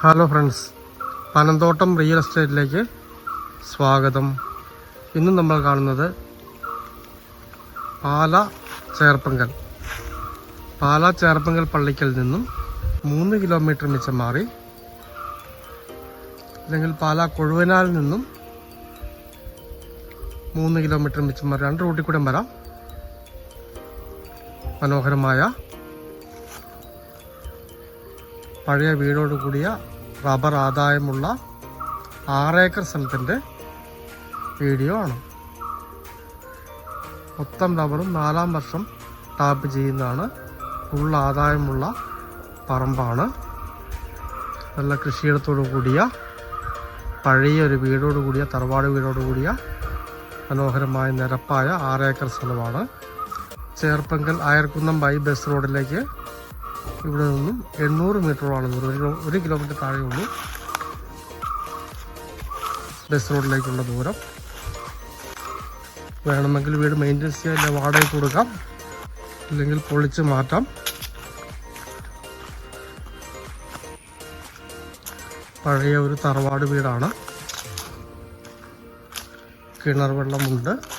Hello friends Panamthottam real എസ്റ്റേറ്റിലേക്ക് സ്വാഗതം. ഇന്ന് നമ്മൾ കാണുന്നത് പാല ചേർപ്പങ്കൽ. പാല ചേർപ്പങ്കൽ പള്ളിക്കൽ നിന്നും മൂന്ന് കിലോമീറ്റർ മിച്ചം മാറി അല്ലെങ്കിൽ പാല കൊഴുവനാൽ നിന്നും മൂന്ന് കിലോമീറ്റർ മിച്ചം മാറി. രണ്ട് റൂട്ടിൽ കൂടെ വരാം. മനോഹരമായ പഴയ വീടോട് കൂടിയ റബ്ബർ ആദായമുള്ള ആറേക്കർ സ്ഥലത്തിന്റെ വീഡിയോ ആണ്. മൊത്തം റബ്ബറും നാലാം വർഷം ടാപ്പ് ചെയ്യുന്നതാണ്. ഫുൾ ആദായമുള്ള പറമ്പാണ്. നല്ല കൃഷിയിടത്തോടു കൂടിയ പഴയ ഒരു വീടോട് കൂടിയ തറവാട് വീടോട് കൂടിയ മനോഹരമായ നിരപ്പായ ആറേക്കർ സ്ഥലമാണ്. ചേർപ്പങ്കൽ അയർക്കുന്നം ബൈ ബസ് റോഡിലേക്ക് ഇവിടെ നിന്നും എണ്ണൂറ് മീറ്ററോളം ദൂരം ഒരു കിലോമീറ്റർ താഴെയുള്ളൂ. ബസ് റോഡിലേക്കുള്ള ദൂരം. വേണമെങ്കിൽ വീട് മെയിന്റെനൻസ് ചെയ്യാൻ വാടകയ്ക്ക് കൊടുക്കാം. അല്ലെങ്കിൽ പൊളിച്ച് മാറ്റാം. പഴയ ഒരു തറവാട് വീടാണ്. കിണർ വെള്ളമുണ്ട്.